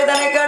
que tener que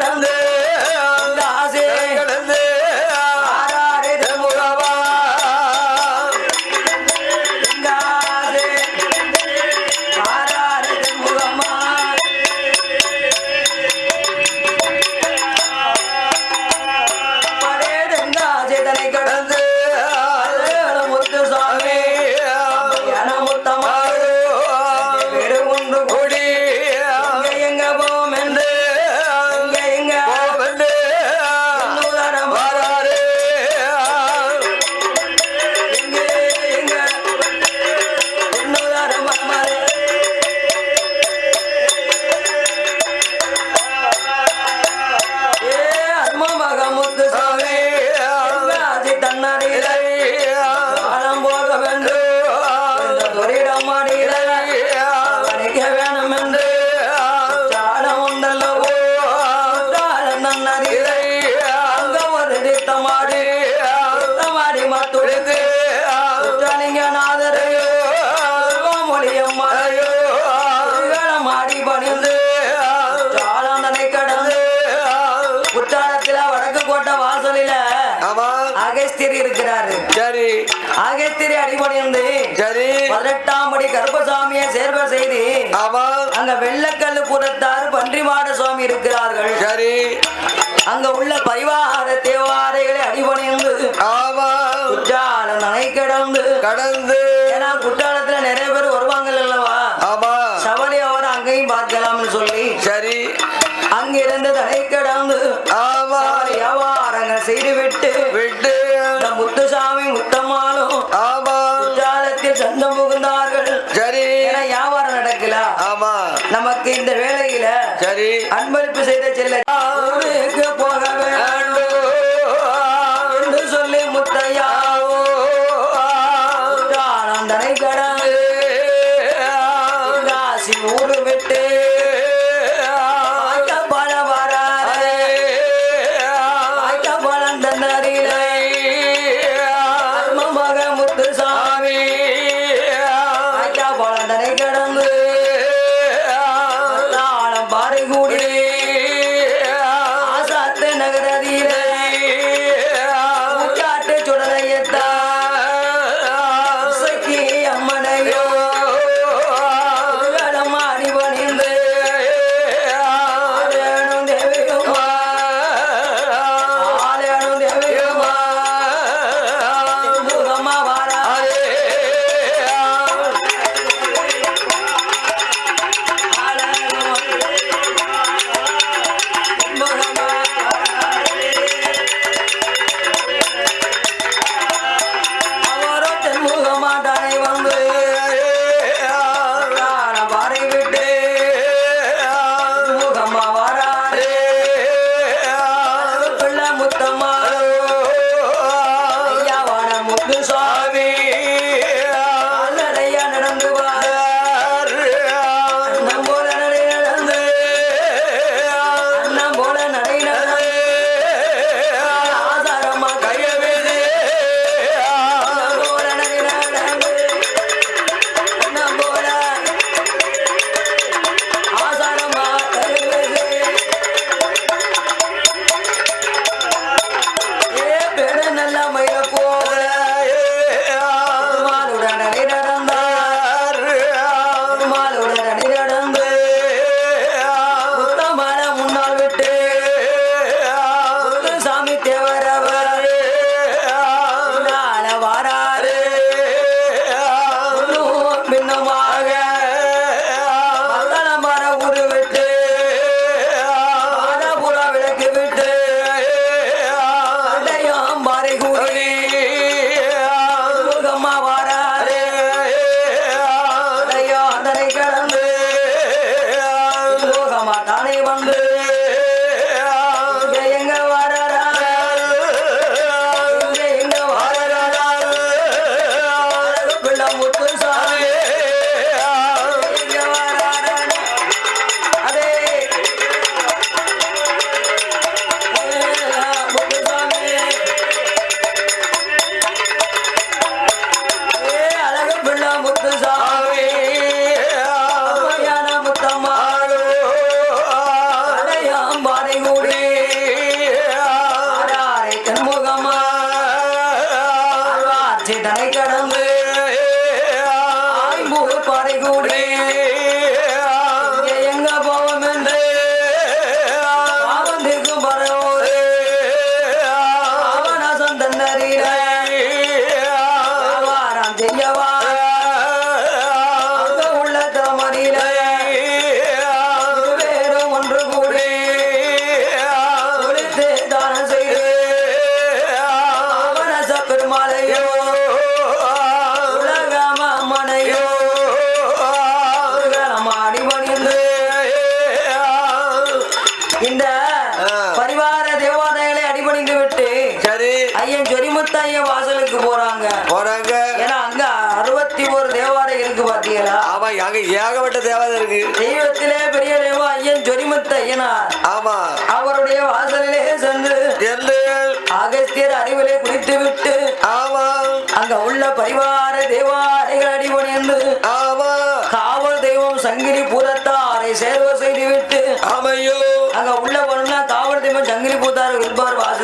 பதினெட்டாம் வெள்ளக்கல்லு புறத்தார் பன்றிமாட சுவாமி இருக்கிறார்கள். அங்க உள்ள பரிவார தேவாரைகளை அடிபணிந்து ஆமா. கடந்து கடந்து. ஏன்னா குற்றாலத்துல நிறைய பேர் வருவாங்க அல்லவா? ஆமா. அங்கேயும் பார்க்கலாம்னு சொல்லி சரி. அங்கிருந்து தலை கடந்து ஆமா. வியாபாரங்கள் செய்து விட்டு விட்டு நமக்கு இந்த வேலையில சரி. அன்பளிப்பு செய்த செல்ல போக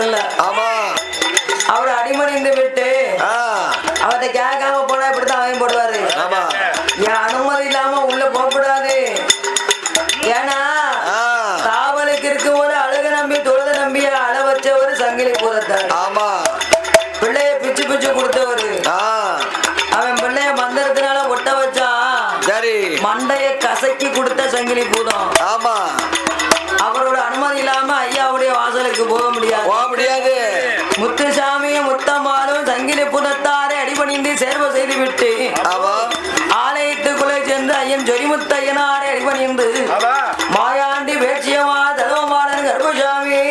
வாசல்ல ஆமா. அவர் அடிமணிந்து விட்டு அவர்கிட்ட கேட்காம போனா இப்படித்தான் அவன் போடுவாரு. ஆமா. என் அனுமதி இல்லாம உள்ள போகக்கூடாது. ஏன்னா காவலுக்கு இருக்கும்போது அழக நம்பி தொழுத நம்பி அழ வச்சவர் சங்கிலி பூதத்தார் ஆமா. பிள்ளைய பிச்சு பிச்சு கொடுத்தவரு. அவன் பிள்ளைய மந்திரத்தினால ஒட்ட வச்சான் சரி. மண்டைய கசக்கி கொடுத்த சங்கிலி பூதம். ஆமா. அவரோட அனுமதி இல்லாம ஐயாவுடைய வாசலுக்கு போக முடியாது. போக முடியாது. முத்துசாமியும் முத்தம்மாளும் சங்கிலி புதத்தாரை அடிபணிந்து சேர்வ செய்து விட்டு ஆலயத்துக்குள்ளே சென்று ஐயன் ஜொரிமுத்த ஐயனாரை அடிபணிந்து மாயாண்டி வேட்சியமா தலவமாளன் கர்ப்பசாமி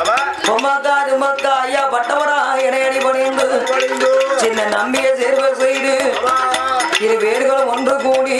ஆமா பொம்மக்கா தும்மக்கா ஐயா பட்டவரா என அடிபணிந்து சின்ன நம்பிய சேர்வ செய்து இரு பேர்களும் ஒன்று கூடி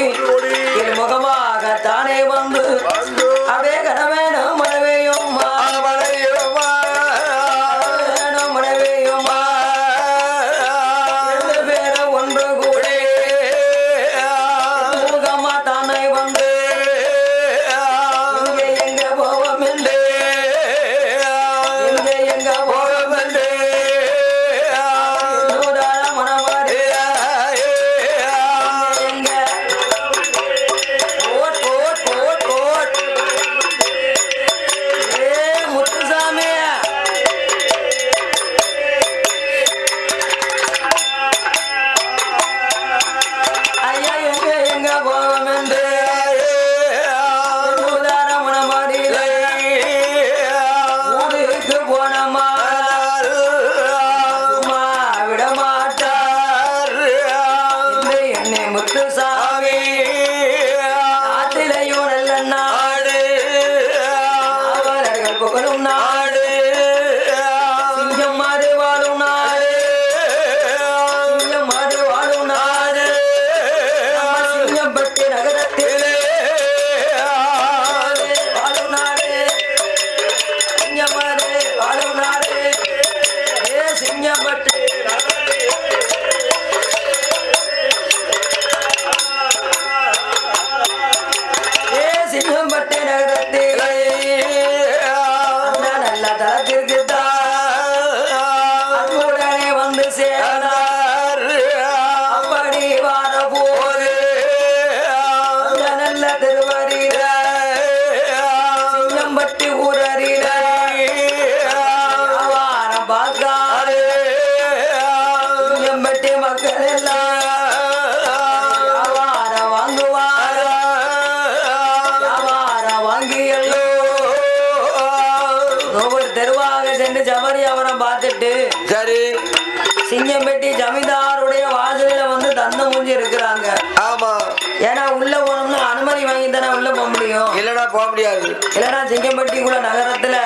தானே போக முடியும். இல்லடா போக முடியாது. இல்லைன்னா சிங்கம்பட்டிக்குள்ள நகரத்துல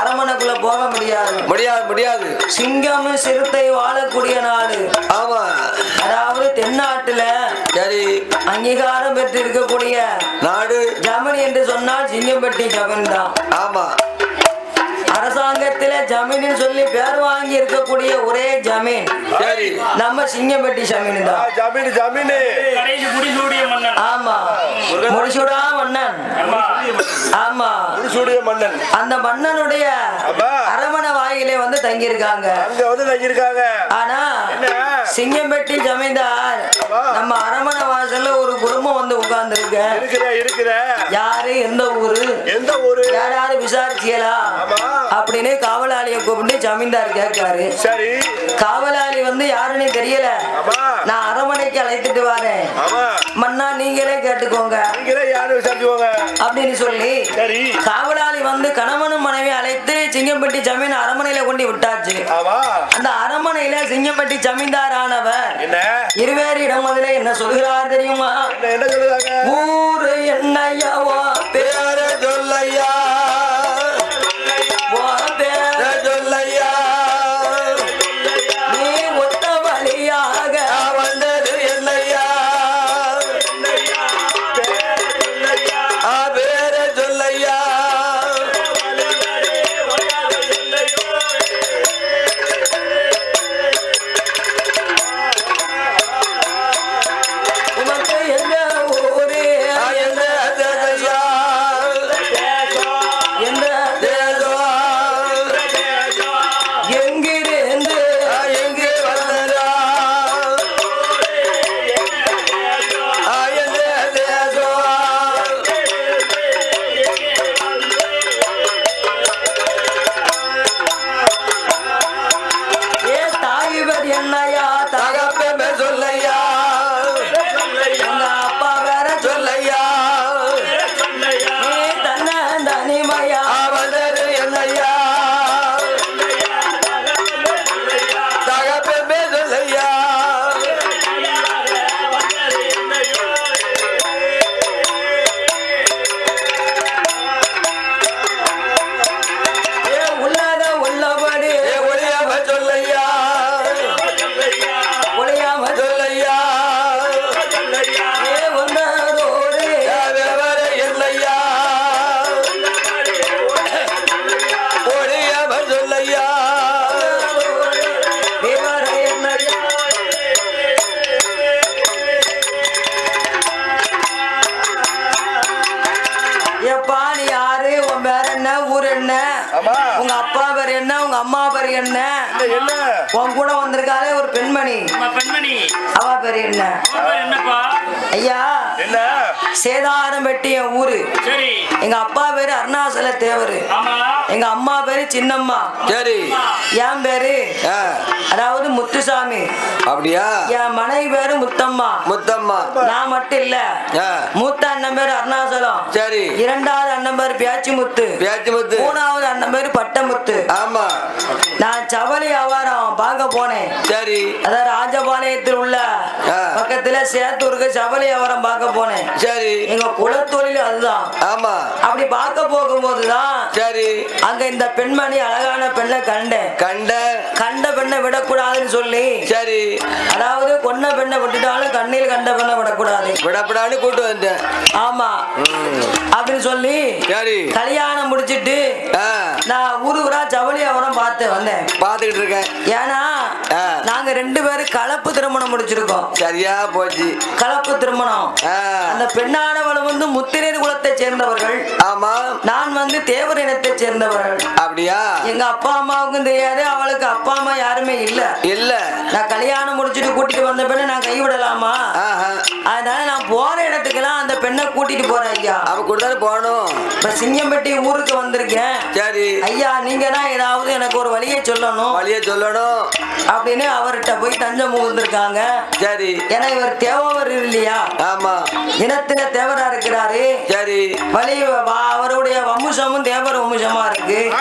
அரமனைக்குள்ள போக முடியாது. முடியாது முடியாது. சிங்கம் சிறுத்தை வாழக்கூடிய நாடு. ஆமா. அதாவது தென்னாட்டுல சரி. அங்கீகாரம் பெற்று இருக்கக்கூடிய நாடு. ஜமீன் என்று சொன்னால் சிங்கம்பட்டி ஜமீன் தான் ஆமா. அரசாங்கத்தில ஜமீன் சொல்லி பேர் வாங்கி இருக்கக்கூடிய ஒரே ஜமீன். சரி. நம்ம சிங்கம்பட்டி ஜமீன் தான் ஜமீன் ஜமீன். முடிசூடிய ஆமா. முடிச்சுடா மன்னன். ஆமா. சூடிய மன்னன். அந்த மன்னனுடைய. அரமனை வாயிலே வந்து தங்கியிருக்காங்க. அங்க வந்து தங்கியிருக்காங்க. ஆனா என்ன? சிங்கம்பட்டி ஜமீன்தார். நம்ம அரமனை வாசல்ல ஒரு குடும்பம் வந்து உட்கார்ந்து இருக்கிற யாரு? எந்த ஊரு? எந்த ஊரு? யாராவது விசாரிச்சியலா? ஆமா. அப்படின்னு காவலாளியை கூப்பிட்டு ஜமீன்தார் கேட்காரு சரி. காவலாளி வந்து யாருன்னு தெரியல. நான் அரமனைக்கு அழைத்துட்டு வரேன். மன்னா நீங்களே கேட்டுக்கோங்க. அப்படின்னு சொல்லி காவலாளி வந்து கணவனும் மனைவி அழைத்து சிங்கம்பட்டி ஜமீன் அரமனையில கொண்டு விட்டாச்சு. அந்த அரமனையில சிங்கம்பட்டி ஜமீன்தார் ஆனவர் என்ன? இருவேறு இடம் முதல்ல என்ன சொல்கிறார் தெரியுமா? ஊரு என்னையாவோ பேர என்ன உன் கூட வந்திருக்காளே ஒரு பெண்மணி அவ பேர் என்ன என்னப்பா? ஐயா என்ன? சேதாரம் என் ஊரு. சரி. எங்க அப்பா பேரு அருணாசல தேவரு. ஆமா. எங்க அம்மா பேரு சின்னம்மா. சரி. என் பேரு அதாவது முத்துசாமி. அப்படியா? என் மனைவி பேரு முத்தம்மா. முத்தம்மா. நான் மட்டும் இல்ல. மூத்த அண்ணன் பேரு அருணாசலம். சரி. இரண்டாவது அண்ணன் பேரு பியாச்சி முத்து பேச்சு முத்து மூணாவது அண்ணன் பேரு பட்டமுத்து. ஆமா. நான் சவலி வியாபாரம் பார்க்க போனேன். சரி. அதாவது ராஜபாளையத்தில் உள்ள. பக்கத்துல சேத்தூருக்கு சவலி வியாபாரம் பார்க்க போனேன். சரி. எங்க குலத்தொழில் அதுதான். ஆமா. அப்படி பார்க்க போகும்போதுதான் சரி. அங்க இந்த பெண்மணி அழகான பெண்ணை கண்டேன். கண்ட? கண்ட பெண்ணை விடக்கூடாதுன்னு சொல்லி. சரி. அதாவது கொன்ன பெண்ணை விட்டுட்டாலும் கண்ணில் கண்ட பெண்ணை விடக்கூடாது. விடப்படான்னு கூட்டு வந்தேன். ஆமா. அப்படின்னு சொல்லி சரி. கல்யாணம் முடிச்சிட்டு நான் ஊரு ஊரா பார்த்து வந்தேன். பாத்துக்கிட்டு இருக்கேன். ஏன்னா. நாங்க ரெண்டு பேரும் கலப்பு திருமணம் முடிச்சிருக்கோம். சரியா போச்சு. கலப்பு திருமணம். அந்த பெண்ணானவள் வந்து முத்திரர் குலத்தை சேர்ந்தவர்கள். ஆமா. நான் வந்து தேவர் இனத்தை சேர்ந்தவர்கள். அப்படியா? எங்க அப்பா அம்மாவுக்கும் தெரியாது அவளுக்கு அப்பா அம்மா யாருமே இல்ல. இல்ல. நான் கல்யாணம் முடிச்சிட்டு கூட்டிட்டு வந்த பெண்ணை நான் கைவிடலாமா? அதனால நான் போற இடத்துக்கெல்லாம் அந்த பெண்ணை கூட்டிட்டு போறேன் ஐயா. அவ கூட போகணும். இப்ப சிங்கம்பட்டி ஊருக்கு வந்திருக்கேன். சரி. ஐயா நீங்க தான் ஏதாவது எனக்கு ஒரு வழியை சொல்லணும். வழிய சொல்லணும். அப்படின்னு அவர்கிட்ட போய் தஞ்சம் புகுந்திருக்காங்க. சரி. ஏன்னா இவர் தேவவர் இல்லையா? ஆமா. இனத்தில தேவரா இருக்கிறாரு. சரி. வழி வ- அவருடைய வம்சமும் தேவர் வம்சமா இருக்கு.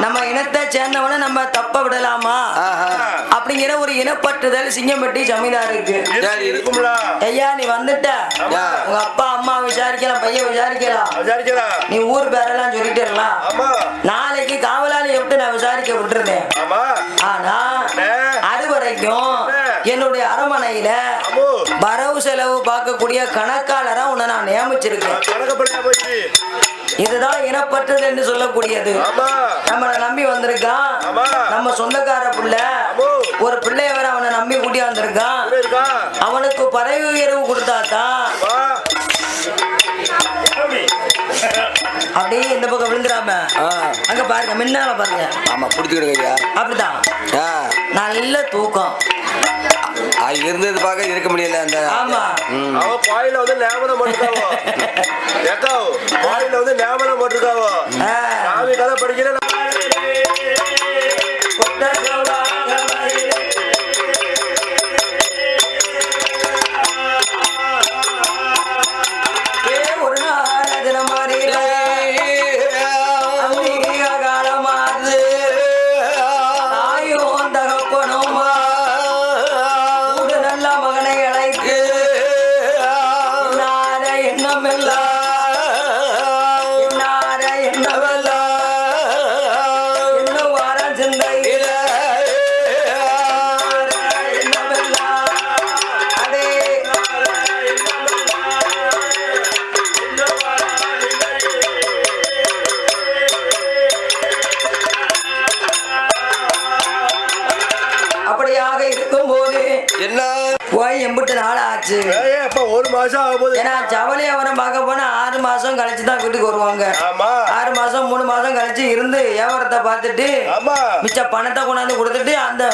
நம்ம இனத்தை சேர்ந்தவன நம்ம தப்ப விடலாமா? அப்படிங்கிற ஒரு இனப்பற்றுதல் சிங்கம்பட்டி. இருக்கும்ல. ஐயா நீ வந்துட்ட. உங்க அப்பா அம்மா விசாரிக்கலாம் பையன் விசாரிக்கலாம். நீ ஊர் பேரெல்லாம் சொல்லிட்டுலாம் ஆமா. நாளைக்கு காவலாளி எப்படி நான் விசாரிக்க விட்டுருந்தேன். ஆனா. அது வரைக்கும். என்னுடைய அரமனையில வரவு செலவு பார்க்கக்கூடிய கணக்காளரா உன்னை நான் நியமிச்சிருக்கேன். இதுதான் இனப்பற்றது என்று சொல்லக்கூடியது நம்மளை நம்பி வந்திருக்கான். நம்ம சொந்தக்கார பிள்ளை. ஒரு பிள்ளைய வர அவனை நம்பி கூட்டி வந்திருக்கான். அவனுக்கு பதவி உயர்வு கொடுத்தாதான் அப்படியே இந்த பக்கம் விழுந்துடாம. ஆ, அங்க பாருங்க முன்னால பாருங்க. ஆமா புடிச்சுக்கிடுங்க ஐயா அப்படிதான் ஆ, நல்ல தூக்கம். அது இருந்தது பார்க்க இருக்க முடியல அந்த ஆமா. அவ கோயில வந்து ஞாபகம் போட்டிருக்காவோ? ஏக்காவோ கோயில வந்து ஞாபகம் போட்டிருக்காவோ. சாமி கதை படிக்கிற மாசம் ஆக போகுது ஏன்னா ஜவளி அவரம் பார்க்க போனா ஆறு மாசம் கழிச்சு தான் வீட்டுக்கு வருவாங்க. ஆமா. ஆறு மாசம் மூணு மாசம் கழிச்சு இருந்து வியாபாரத்தை பார்த்துட்டு ஆமா. மிச்ச பணத்தை கொண்டாந்து கொடுத்துட்டு அந்த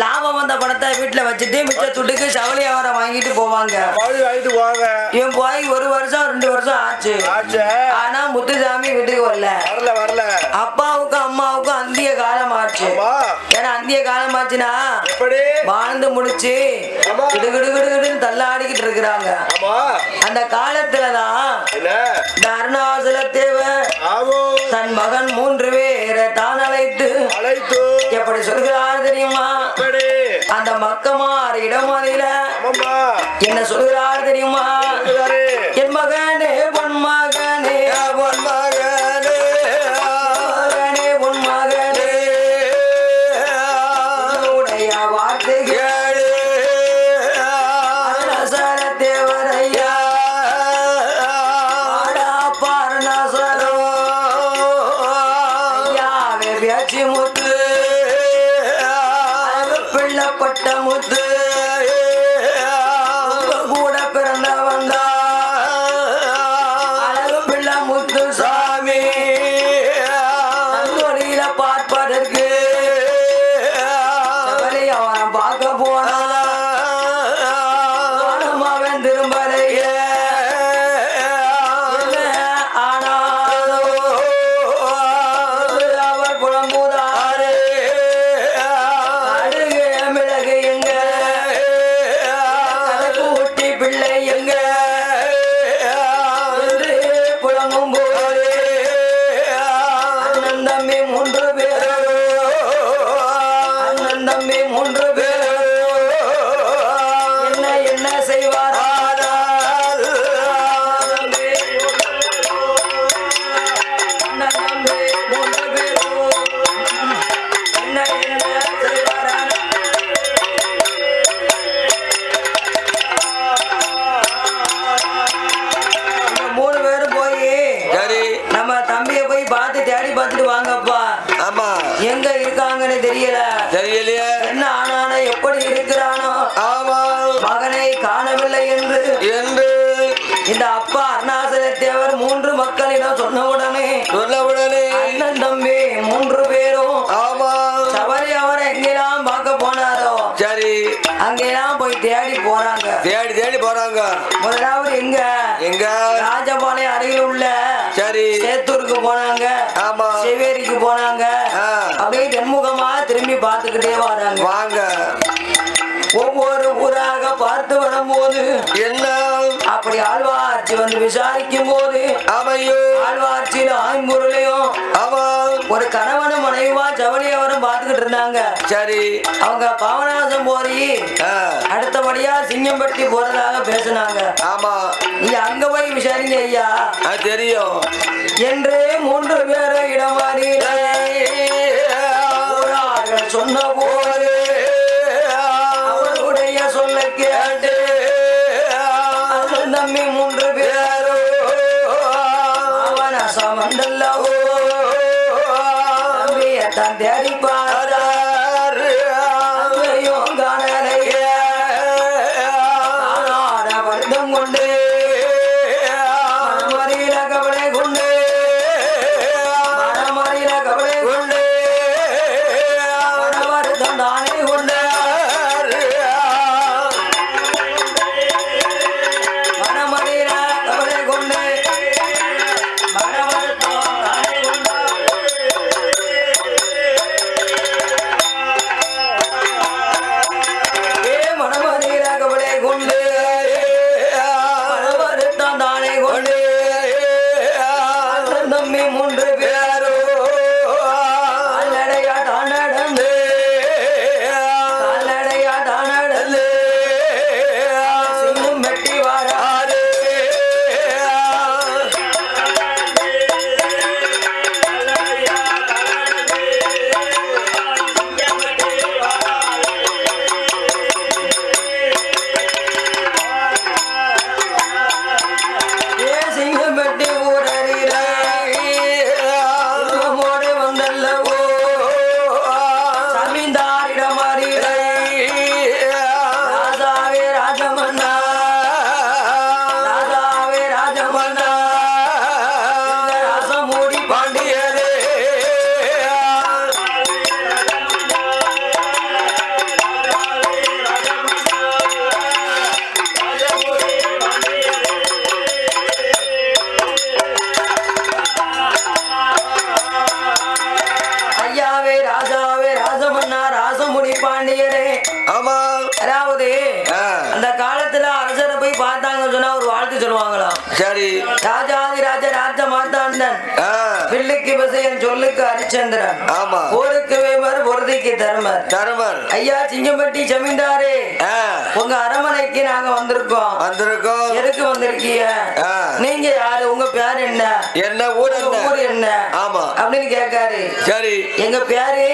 லாபம் வந்த பணத்தை வீட்டுல வச்சுட்டு மிச்ச துட்டுக்கு சவளி வியாபாரம் வாங்கிட்டு போவாங்க. வாங்கிட்டு போவாங்க. இவன் போய் ஒரு வருஷம் ரெண்டு வருஷம் ஆச்சு. ஆச்சே. ஆனா முத்துசாமி வீட்டுக்கு வரல. வரல வரல. அப்பாவுக்கும் அம்மாவுக்கும் ஏன்னா அந்திய காலம் ஆச்சுன்னா வாழ்ந்து முடிச்சு ஆமா. கிடு கிடு கிடு கிடுன்னு தள்ளாடிக்கிட்டு இருக்கிறாங்க அந்த காலத்துலதான் இந்த அருணாசல தேவன் தன் மகன் மூன்று பேரை தான் அழைத்து அழைத்து. எப்படி சொல்கிறார் தெரியுமா? அந்த மக்கமார் ஆமாம்மா. என்ன சொல்கிறார் தெரியுமா? தேடி தேடி போறாங்க. முதலாவது எங்க? எங்க? ராஜபாளையம் அருகில் உள்ள சரி. சேத்தூருக்கு போனாங்க. ஆமா. சிவேரிக்கு போனாங்க. அப்படியே தென்முகமா திரும்பி பார்த்துக்கிட்டே வராங்க. வாங்க. ஒவ்வொரு ஊராக பார்த்து வரும்போது என்ன? அப்படி ஆழ்வார்ச்சி வந்து விசாரிக்கும் போது ஆமையோ ஆழ்வார்ச்சியில ஆய்ம்பொருளையும் ஆமா ஒரு மனைவிமா இருந்தாங்க சரி. அவங்க பாவநாசம் ஆ, அடுத்தபடியா சிங்கம்பட்டி போறதாக பேசினாங்க. ஆமா. நீ அங்க போய் விசாரிங்க ஐயா. தெரியும். என்று மூன்று பேரை இடம் சொன்ன போது அவர்களுடைய சொல்ல கேட்டு தம்பி மூன்று பேரும் பாவநாசம் வந்தல்லவோ தம்பியை தான் பாண்டியரே ஆமா அதாவது. அந்த காலத்துல போய் பார்த்தாங்க சொன்னா ஒரு வாழ்த்து சொல்லுவாங்களாம். சரி. ராஜாதி ராஜ ராஜ மார்த்தாண்டன். ஆ, பிள்ளைக்கு விசையன் சொல்லுக்கு ஹரிச்சந்திரன் ஆமா. போருக்கு வேவர் பொருதிக்கு தர்மர். தருமர். ஐயா சிங்கம்பட்டி ஜமீன்தாரே. உங்க அரமனைக்கு நாங்க வந்திருக்கோம். வந்திருக்கோம். எதுக்கு வந்திருக்கீங்க. நீங்க யாரு? உங்க பேர் என்ன? என்ன ஊர் என்ன? ஊர் என்ன? ஆமா. அப்படின்னு கேட்காரு. சரி. எங்க பேரு.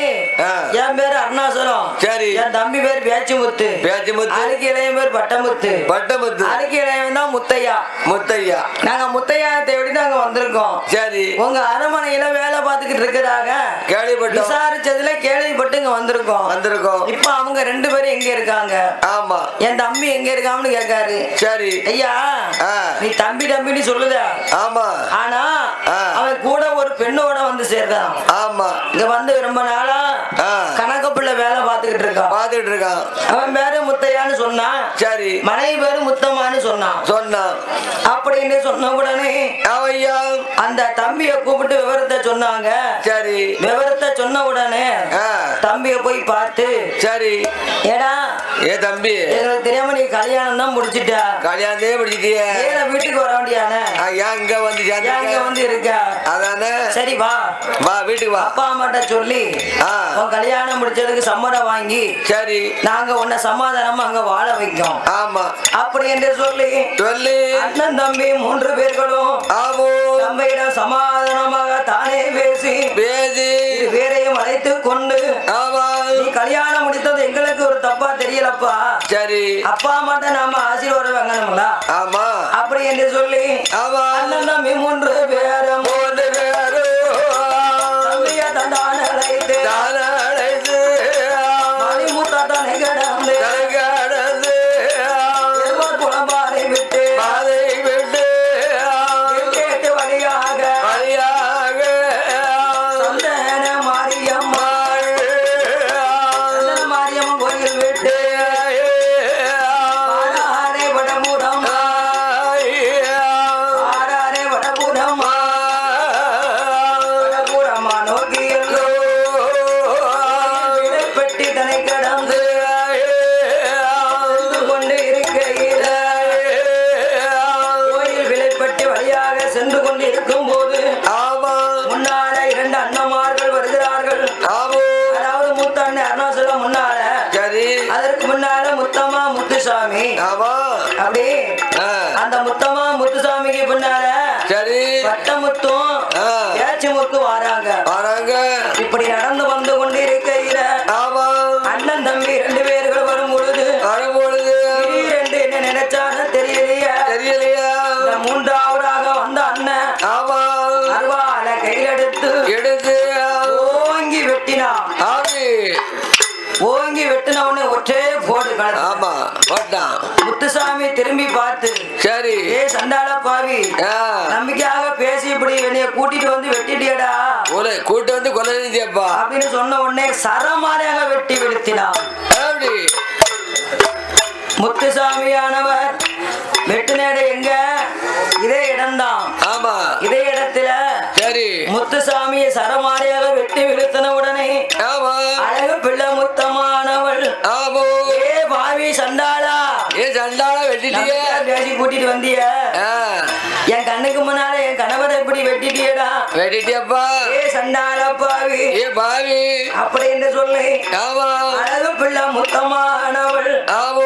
என் பேரு அருணாசலம். சரி. என் தம்பி பேர் பேச்சுமுத்து. பேச்சிமுத்து. அதுக்கு இளையன் பேர் பட்டமுத்து. பட்டமுத்து. அதுக்கு இளையவன் தான் முத்தையா. முத்தையா. நாங்க முத்தையா தேடி நாங்க வந்திருக்கோம்? சரி. உங்க அரமனையில வேலை பார்த்துக்கிட்டு இருக்கிறாங்க. கேள்விப்பட்டோம். விசாரிச்சதுல கேள்விப்பட்டு இங்க வந்திருக்கோம். வந்திருக்கோம். இப்ப அவங்க ரெண்டு பேரும் எங்க இருக்காங்க? ஆமா. என் தம்பி எங்க இருக்கான்னு கேட்காரு. சரி. ஐயா. நீ தம்பி தம்பின்னு சொல்லுத. ஆமா. ஆனா. அவன் கூட ஒரு பெண்ணோட வந்து சேர்ந்தான். ஆமா. இங்க வந்து ரொம்ப நாளா. கணக்கு பிள்ளை வேலை பார்த்துக்கிட்டு இருக்கான். பாத்துட்டு இருக்கான். அவன் பேரு முத்தையான்னு சொன்னான். சரி. மனைவி பேரு முத்தம்மான்னு சொன்னான். சொன்னான். அப்படின்னு சொன்ன உடனே அவையா அந்த தம்பிய கூப்பிட்டு விவரத்தை சொன்னாங்க. சரி. விவரத்தை சொன்ன உடனே. தம்பிய போய் பார்த்து சரி. ஏடா ஏ தம்பி. எங்களுக்கு தெரியாம நீ கல்யாணம் தான் முடிச்சிட்ட. கல்யாணத்தையே பிடிச்சிட்டிய ஏன் வீட்டுக்கு வர வேண்டியானே? ஏன் இங்க வந்து இங்க? வந்து இருக்க? அதானே? சரி வா. வா வீட்டுக்கு வா. அப்பா அம்மாட்ட சொல்லி. உன் கல்யாணம் முடிச்சதுக்கு சம்மதம் வாங்கி சரி. நாங்க உன்னை சமாதானமா அங்க வாழ வைக்கோம். ஆமா. அப்படி என்று சொல்லி சொல்லி அண்ணன் தம்பி மூன்று பேர்களும் ஆமோ தம்பியிடம் சமாதானமாக தானே பேசி பேசி பேரையும் அழைத்து கொண்டு நீ கல்யாணம் முடித்தது எங்களுக்கு ஒரு தப்பா தெரியலப்பா. சரி. அப்பா அம்மாட்ட நாம ஆசீர்வாதம் வாங்கணும்ல? ஆமா. அப்படி என்று சொல்லி ஆமா அண்ணன் தம்பி மூன்று பேரும் ஆமா அப்படி ஆ. அந்த முத்தம்மா முத்துசாமிக்கு பின்னால சரி வட்டமுத்தும் ஆ. ஏச்சி முத்தும் வராங்க திரும்பி பார்த்து சரி. ஏ சண்டாள பாவி. நம்பிக்கையாக பேசி இப்படி என்னைய கூட்டிட்டு வந்து வெட்டிட்டியடா. கொலை கூட்டு வந்து கொலை செஞ்சியப்பா. அப்படின்னு சொன்ன உடனே சரமாரியாக வெட்டி வீழ்த்தினான் அப்படி முத்துசாமியானவர் வெட்டினேட எங்க? இதே இடம்தான். ஆமா. இதே இடத்துல சரி. முத்துசாமியை சரமாரியாக வெட்டி வீழ்த்தின உடனே அழகு பிள்ளை முத்தமானவள் ஆமோ. ஏ பாவி சண்டாளா ஏ சண்டால வெட்டிட்டியே பேசி கூட்டிட்டு வந்திய. என் கண்ணுக்கு முன்னால என் கணவரை இப்படி வெட்டிட்டியடா. வெட்டிட்டியப்பா. ஏ சண்டாள பாவி. ஏ பாவி. அப்படி என்று சொல்லி. ஆமா அழகு பிள்ளை முத்தமானவள். ஆமோ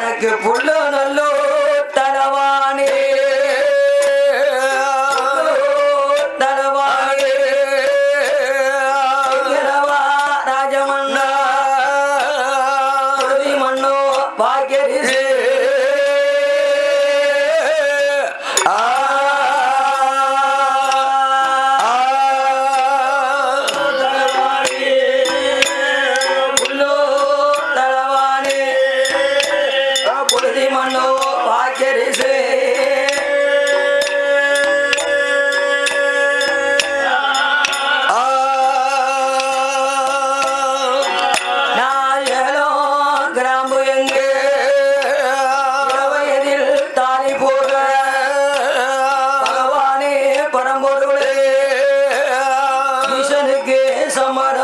অনেক পুণ্য নল্লো জামার